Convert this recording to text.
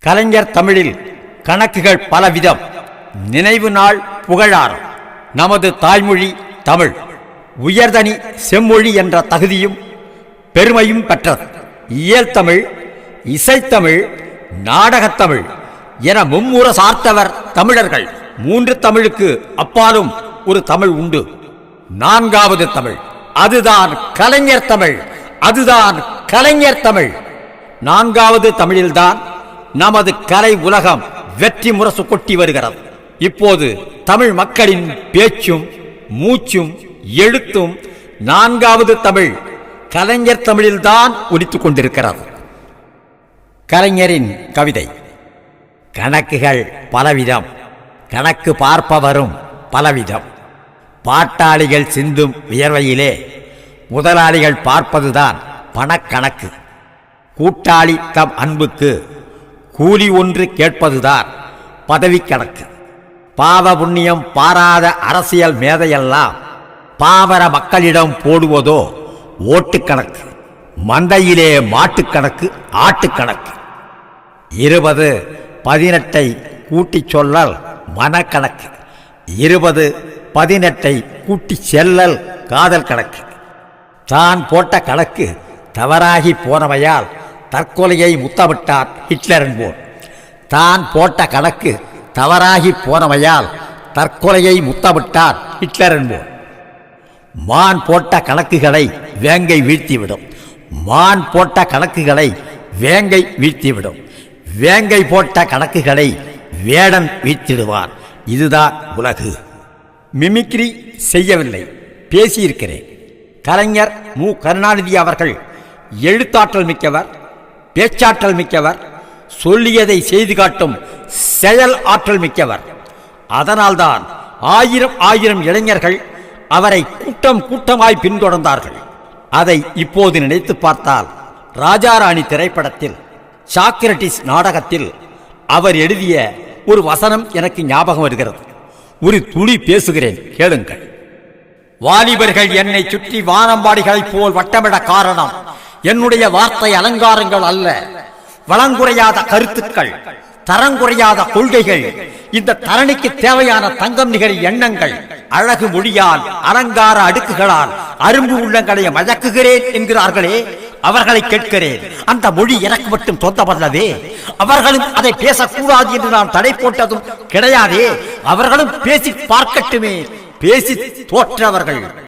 கலைஞர் தமிழில் கணக்குகள் பலவிதம். நினைவு நாள் புகழார் நமது தாய்மொழி தமிழ். உயர்தனி செம்மொழி என்ற தகுதியும் பெருமையும் பெற்றது. இயல் தமிழ் இசைத்தமிழ் நாடகத்தமிழ் என மும்முற சார்த்தவர் தமிழர்கள். மூன்று தமிழுக்கு அப்பாலும் ஒரு தமிழ் உண்டு. நான்காவது தமிழ். அதுதான் கலைஞர் தமிழ். அதுதான் கலைஞர் தமிழ். நான்காவது தமிழில்தான் நமது கலை உலகம் வெற்றி முரசு கொட்டி வருகிறது. இப்போது தமிழ் மக்களின் பேச்சும் மூச்சும் எழுத்தும் நான்காவது தமிழ் கலைஞர் தமிழில்தான் ஒலித்துக் கொண்டிருக்கிறது. கலைஞரின் கவிதை கணக்குகள் பலவிதம் கணக்கு பார்ப்பவரும் பலவிதம். பாட்டாளிகள் சிந்தும் வியர்வையிலே முதலாளிகள் பார்ப்பதுதான் பணக்கணக்கு. கூட்டாளி தம் அன்புக்கு கூலி ஒன்று கேட்பதுதான் பதவிக் கணக்கு. பாவ புண்ணியம் பாராத அரசியல் மேதையெல்லாம் பாவர மக்களிடம் போடுவதோ ஓட்டுக்கணக்கு மந்தையிலே மாட்டுக்கணக்கு ஆட்டுக்கணக்கு இருபது பதினெட்டை கூட்டிச் சொல்லல் மனக்கணக்கு. இருபது பதினெட்டை கூட்டி செல்லல் காதல் கணக்கு. தான் போட்ட கணக்கு தவறாகி போனவையால் தற்கொலையை முத்தமிட்டார் ஹிட்லர் என்போர் தான் போட்ட கணக்கு தவறாகி போனவையால் தற்கொலையை முத்தமிட்டார் ஹிட்லர் என்போர் மான் போட்ட கணக்குகளை வேங்கை வீழ்த்திவிடும். மான் போட்ட கணக்குகளை வேங்கை வீழ்த்திவிடும். வேங்கை போட்ட கணக்குகளை வேடன் வீழ்த்திடுவான் இதுதான் உலகு. மிமிக்ரி செய்யவில்லை. பேசியிருக்கிறேன். கலைஞர் மு. கருணாநிதி அவர்கள் எழுத்தாற்றல் மிக்கவர். பேச்சாற்றல் மிக்கவர் சொல்லியதை செய்து காட்டும் செயல் ஆற்றல் மிக்கவர். அதனால்தான் ஆயிரம் ஆயிரம் இளைஞர்கள் அவரை கூட்டம் கூட்டமாய் பின்தொடர்ந்தார்கள். அதை இப்போது நினைத்து பார்த்தால் ராஜாராணி திரைப்படத்தில் சாக்ரட்டிஸ் நாடகத்தில் அவர் எழுதிய ஒரு வசனம் எனக்கு ஞாபகம் வருகிறது. ஒரு துளி பேசுகிறேன் கேளுங்கள். வாலிபர்கள் என்னை சுற்றி வானம்பாடிகளைப் போல் வட்டமிட காரணம். என்னுடைய வார்த்தை அலங்காரங்கள் அல்ல. வளங்குறையாத கருத்துக்கள் தரங்குறையாத கொள்கைகள் இந்த தரணிக்கு தேவையான தங்கம் நிகழ் எண்ணங்கள் அழகு மொழியால் அலங்கார அடுக்குகளால் அரும்பு உள்ளங்களை மயக்குகிறேன் என்கிறார்களே அவர்களை கேட்கிறேன். அந்த மொழி எனக்கு மட்டும் சொந்தமல்லவே. அவர்களும் அதை பேசக்கூடாது என்று நான் தடை போட்டதும் கிடையாதே. அவர்களும் பேசி பார்க்கட்டுமே பேசி தோற்றவர்கள்.